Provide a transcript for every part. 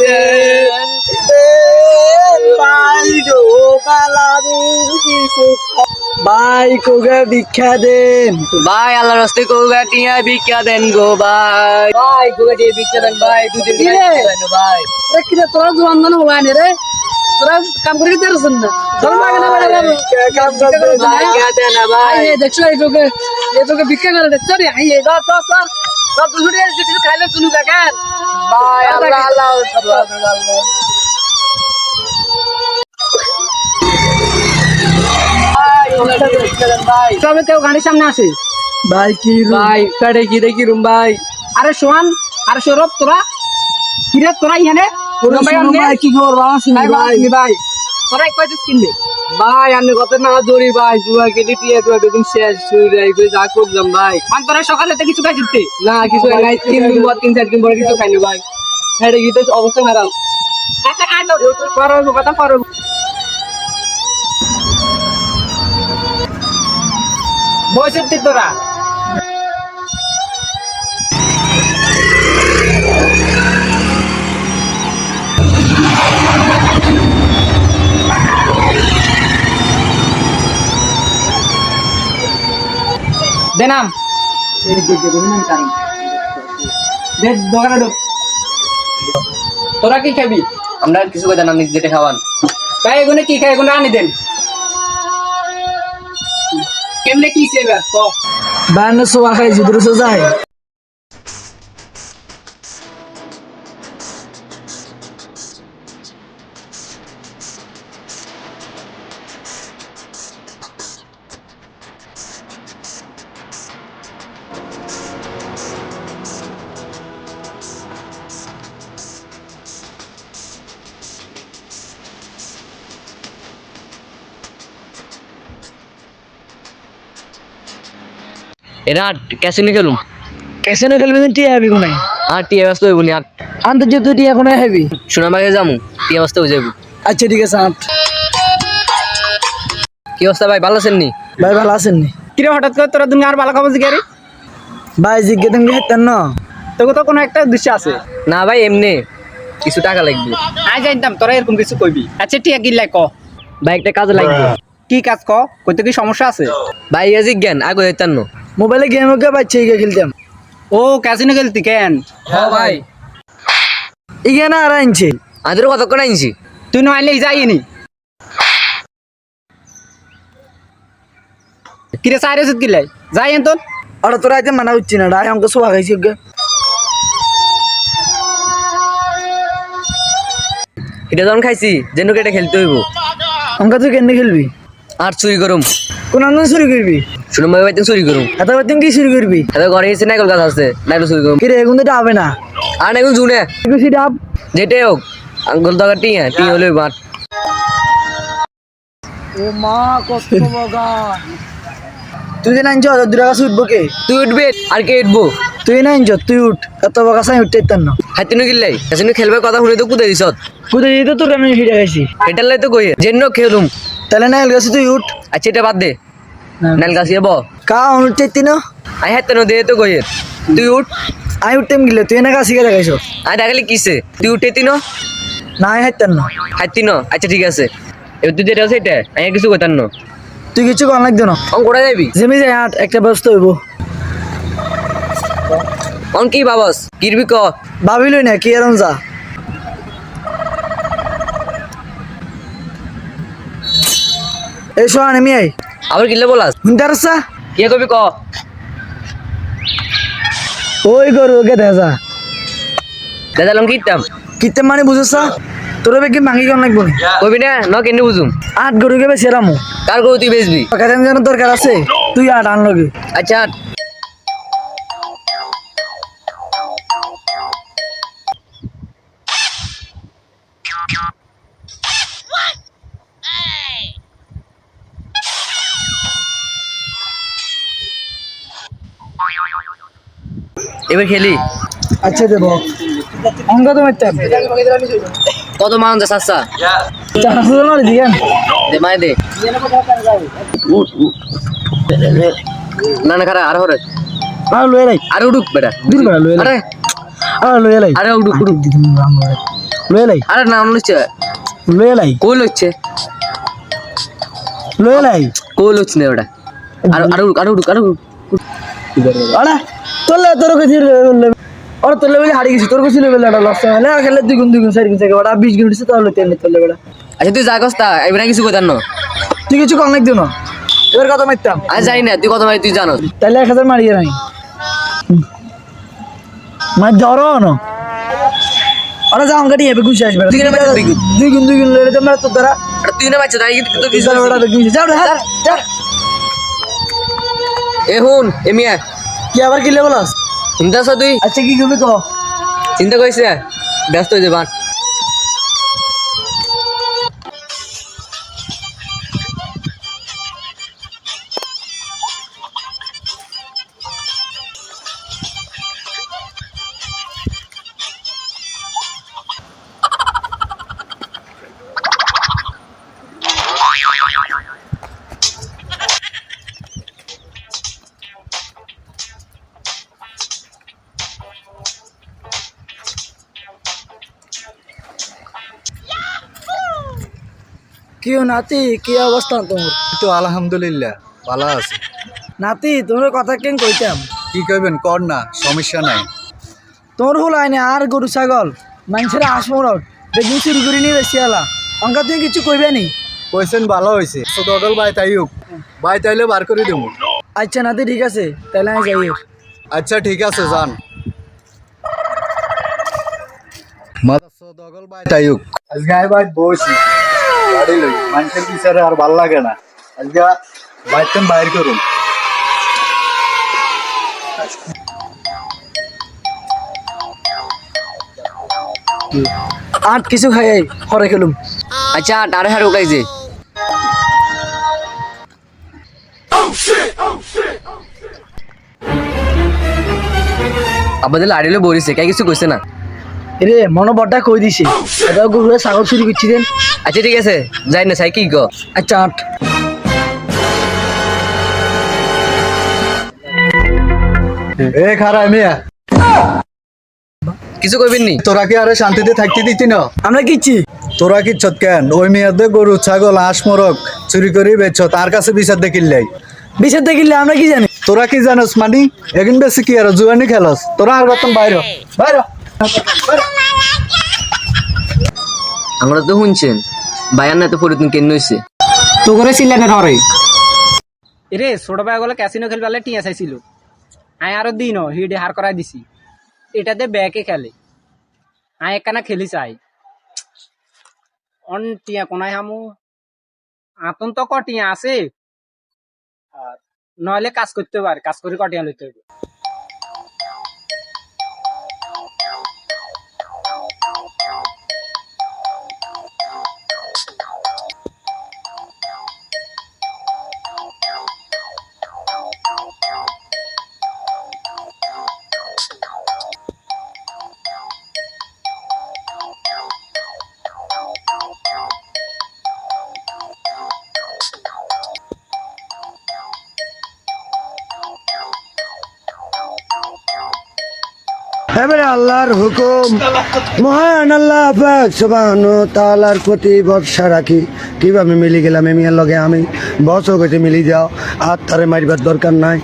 দেন ভাই গো ভাই কোগে ভিক্ষা দেন ভাই আল্লাহর রাস্তায় কোগা টিয়া ভিক্ষা দেন গো ভাই। ভাই কোগা টিয়া ভিক্ষা দেন ভাই দুদিন কি রে? ভাই রে তোরা জোয়ান দান হওয়া নে রে। তোরা কাম করে দিতে পারছেন না। চল মাগে না বাবু। কাম করতে ভাই কে দেন না ভাই। এই দেখছ এই তোকে এই তোকে ভিক্ষা করে দেখছ রে। এই দা তো তো তো তুই রে কিছু খাইলে তুই কাকান ভাই আল্লাহ, আল্লাহ আল্লাহ, আল্লাহ ভাই তবে কেউ গাড়ির সামনে আসে? ভাই কি ভাই কাটে কি দেখি রুম ভাই? আরে সোহান আরে সৌরভ তোরা? কিরে তোরা ইহানে ভাই কি খবর? ভাই ভাই। তোরা কয় কিনবে ভাই আমি কত না দৌড়ি ভাই জুয়া কেটে টিয়া তো একদম শেষ যাই যা করলাম ভাই। মান তোরা সকালে তো কিছু খাইছিস না কিছু নাই তিন দিন পর তিন চার দিন পরে কিছু খাইনি ভাই। হ্যাঁ গিয়ে অবস্থা খারাপ। আচ্ছা কাজ করো কথা করো বয়সের তোরা। দে নাম। দে দোকানে ঢোক। তোরা কি খাবি? আমরা কিছু কথা না নিজে যেটা খাওয়ান। তাই এগুলো কি খাই? এগুলো আনি দেন। কেমনে কি সেবা তো বায়ান্ন সোয়া খাই জিদুর যায় এরা ক্যাসিনো খেলুম। কেসেনো খেলবি টিয়া হবি কোনে আর টিয়া ব্যস্ত হইব নি আর আন্তর্জাতিক টিয়া কোনে হবি। সোনামাকে যামু টিয়া ব্যস্ত হয়ে যাব আচ্ছা ঠিক আছে আট কি অবস্থা ভাই ভালো আছেন নি? ভাই ভালো আছেন নি? কিরে হঠাৎ করে তোরা দুনিয়া আর ভালো খবর জিগারি ভাই জিজ্ঞে তুমি হেতেন না? তোকে তো কোনো একটা উদ্দেশ্য আছে। না ভাই এমনি। কিছু টাকা লাগবে। আই জানতাম তোরা এরকম কিছু কইবি। আচ্ছা টিয়া গিল্লাই ক। ভাই একটা কাজে লাগবে। কি কাজ ক? কইতে কি সমস্যা আছে? ভাই ইয়াজি জ্ঞান আগে হইতান না। মোবাইলে গেম ওকে বাচ্চা ইগে খেলতাম। ও ক্যাসিনো খেলতি কেন? হ্যাঁ ভাই। ইগে না আর আনছে আদের কতক্ষণ আনছি তুই নইলে যাইনি। কিরে সাইরে সুদ গিলাই? যাই এন্তন আর তোরা আইতে মানা হচ্ছে না ডাই আমাকে সোয়া খাইছি ওকে এটা যখন খাইছি যেন কেটে খেলতে হইব। আমাকে তুই কেন খেলবি? আর চুরি করুম। কোন আন্দোলন শুরু করবি? শুনুন ভাই ভাই চুরি করুম। এত বাতিম কি শুরু করবি? এত ঘরে এসে নাইকল গাছ আছে নাইকল চুরি করুম। কি রে এগুন তো হবে না। আর নাইকল জুনে। একটু সেটা আপ যেটাই হোক আঙ্গুল টাকা টিয়া টিয়া হলে বাট ও মা কষ্ট বগা। তুই যে নাইনছ দূর কাছে উঠবো কে? তুই উঠবে আর কে উঠবো? তুই নাইনছ তুই উঠ। এত বগা সাই উঠতে না। হাতিনো কিল্লাই হাতিনো খেলবার কথা শুনে তো কুদে দিছত কোথায় যেতে তোর আমি খাইছি এটার লাই তো কই? যেন খেলুম। তাহলে না গেছে তুই উঠ। আচ্ছা এটা বাদ দে। নাইল গাছ ব। কা উঠতে ইতি না? আই হাতে দে তো কই তুই উঠ। আই উঠতেম গিলে তুই না কাছে গিয়ে দেখাইছ? আই দেখালি কিসে তুই উঠে তিন না? আমি হাইতাম না। হাতি ন? আচ্ছা ঠিক আছে। এবার তুই যেটা আছে এটা আমি কিছু কইতাম না। তুই কিছু কন লাগতো না। অন কোথায় যাবি? জেমি যাই আট একটা ব্যস্ত হইব। অন কি বাবস কিরবি ক? ভাবিলই না কি এরম যা। এই সোহান আমি আই। আবার কিলে বলাস? পারছা? কে কবি ক? ওই গরু ওকে দেখা দাদা লং কিতাম কিতাম মানে বুঝছা? তোর বেকি মাঙ্গি কেন লাগবো কবি না ন কেনে বুঝুম। আট গরুকে বেশি এরামো কার গরু তুই বেচবি? কাজেন যেন দরকার আছে? তুই আট লগে। আচ্ছা হাট। এবার খেলি। আচ্ছা দেব। অঙ্ক তো মারতাম কত মান যা সাসা চারশো জন দিয়েন। দে মায় দে। না না খারা আর হরে। আর লয়ে রাই আর উঠুক বেটা। দূর বেড়া লয়ে আরে। আরে লয়ে লাই। আরে উড়ু উড়ু লয়ে লাই। আরে নাম লচ্ছে লয়ে লাই। কোল হচ্ছে। লয়ে লাই। কোল হচ্ছে না ওটা আর আর উড়ুক আর উড়ুক আর উড়ুক। আরে। তোলে তোর কাছে ওরা তোলে বলে হারিয়ে গেছি তোর কাছে লেভেল একটা লস হয়। না খেলে দুই গুণ দুই গুণ চার গুণ ওটা বিশ গুণ উঠছে তাহলে তেল তোলে বেড়া আচ্ছা তুই যা কস্তা এবার কিছু কথা না। তুই কিছু কম দিও না। এবার কথা মারতাম? আমি জানি না তুই কথা ভাই তুই জানো তাহলে এক হাজার মারিয়ে নাই মার জ্বরও না। ওরা যা অঙ্কাটি এবে ঘুষে আসবে। দুই গুণ দুই গুণ। তোমরা তো তারা আর তুই না বাচ্চা তাই কিন্তু তোর ঘুষে। যাও রে হাত। যা। এ হুন এ মিয়া। কি আবার কি লেভেল আস চিন্তা আছো তুই? আচ্ছা কি করবি তো চিন্তা করিস না। ব্যস্ত হয়ে যাবান কি নাতি কি অবস্থা তোমার তো আলহামদুলিল্লাহ ভালো আছে। নাতি তোমার কথা কেন কইতাম? কি করবেন কর না সমস্যা নাই। তোর হল আইনে আর গরু ছাগল মানুষের আসমরট বেগুন চুরি করে নিয়ে বেশি আলা। অঙ্কা তুমি কিছু কইবে নি? কইছেন ভালো হয়েছে দডল বাই তাইউক বাই তাইলে বার করে দেবো আচ্ছা নাতি ঠিক আছে তাহলে আমি যাই আচ্ছা ঠিক আছে যান। মাদাসো দগল বাই তাইউক আজকে আই বাই বসি। গাড়ি লই মানুষের বিচারে আর ভালো লাগে না। আজকে বাইতেন বাইর করুন। আট কিছু খাই হরে খেলুম। আচ্ছা আরে হার লাড়িলে বলিছে কে কিছু কইছে না? রে মনো বড়টা কই দিছে। এটা ছাগল চুরি করছি দেন। আচ্ছা ঠিক আছে। যাই না সাই কি। গো আচ্ছা আট। এ খারা মিয়া। কিছু কইবেন নি? তোরা কি আরে শান্তিতে থাকতে দিতি না? আমরা কিচ্ছি। তোরা কি কেন? ওই মেয়াদে গরু ছাগল হাঁস মোরগ চুরি করে বেচ তার কাছে বিচার দেখিল্লাই বিষয় দেখিলে আমরা কি জানি? তোরা কি জানোস মানি? এখন বেশি কি আর জুয়ানি খেলস? তোরা আর রতন বাইর। বাইর আমরা তো শুনছেন। বায়ান না তো পরিতন কেন হইছে? তো করে সিলেনের হরে এরে ছোট ভাই গলে ক্যাসিনো খেলবে টিয়া চাইছিল। আয় আরও দিন হিডে হার করাই দিছি। এটাতে ব্যাকে খেলে। আয় একখানা খেলি চাই। অন টিয়া কোনায় হামু? আতন তো কটিয়া আছে? আর নইলে কাজ করতে পারে কাজ করে কটিয়া লইতে হবে? এবারে আল্লাহর হুকুম। মহান আল্লাহ ওয়া প্রতি ভরসা রাখি। কীভাবে মিলি গেলাম এমিয়ার লগে আমি? বস গেছে মিলি যাও। আর তারে মারিবার দরকার নাই।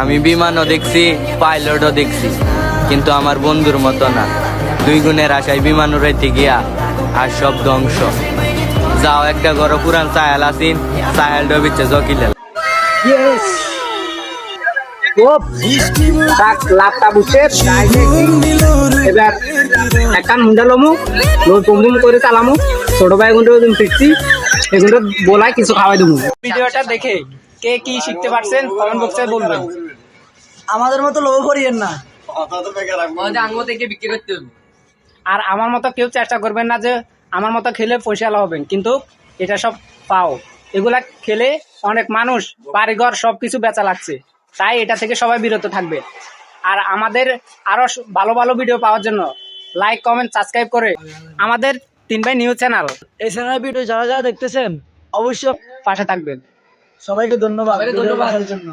আমি বিমানও দেখছি পাইলটও দেখছি কিন্তু আমার বন্ধুর মতো না। দুই গুণের আশায় বিমান উড়াইতে গিয়া আর সব ধ্বংস। যাও একটা গরো পুরান চায়াল আসিন চায়াল ডবিচ্ছে জকিলেল। তাক লাভটা বুঝছে তাই এবার একটা মুন্ডা লমু বুম বুম করে চালামু। ছোট ভাই গুলো ফিরছি এগুলো বলাই কিছু খাওয়াই দেবো। ভিডিওটা দেখে কে কি শিখতে পারছেন কমেন্ট বক্সে বলবেন। আমাদের মতো লোভ করিয়েন না। আঙ্গ থেকে বিক্রি করতে হবে। আর আমার মতো কেউ চেষ্টা করবেন না যে আমার মতো খেলে পয়সা হবেন কিন্তু এটা সব পাও। এগুলা খেলে অনেক মানুষ বাড়িঘর সব কিছু বেচা লাগছে। তাই এটা থেকে সবাই বিরত থাকবে। আর আমাদের আরও ভালো ভালো ভিডিও পাওয়ার জন্য লাইক কমেন্ট সাবস্ক্রাইব করে আমাদের তিন ভাই নিউজ চ্যানেল এই চ্যানেলের ভিডিও যারা যারা দেখতেছেন অবশ্যই পাশে থাকবেন। সবাইকে ধন্যবাদ ধন্যবাদ। জন্য।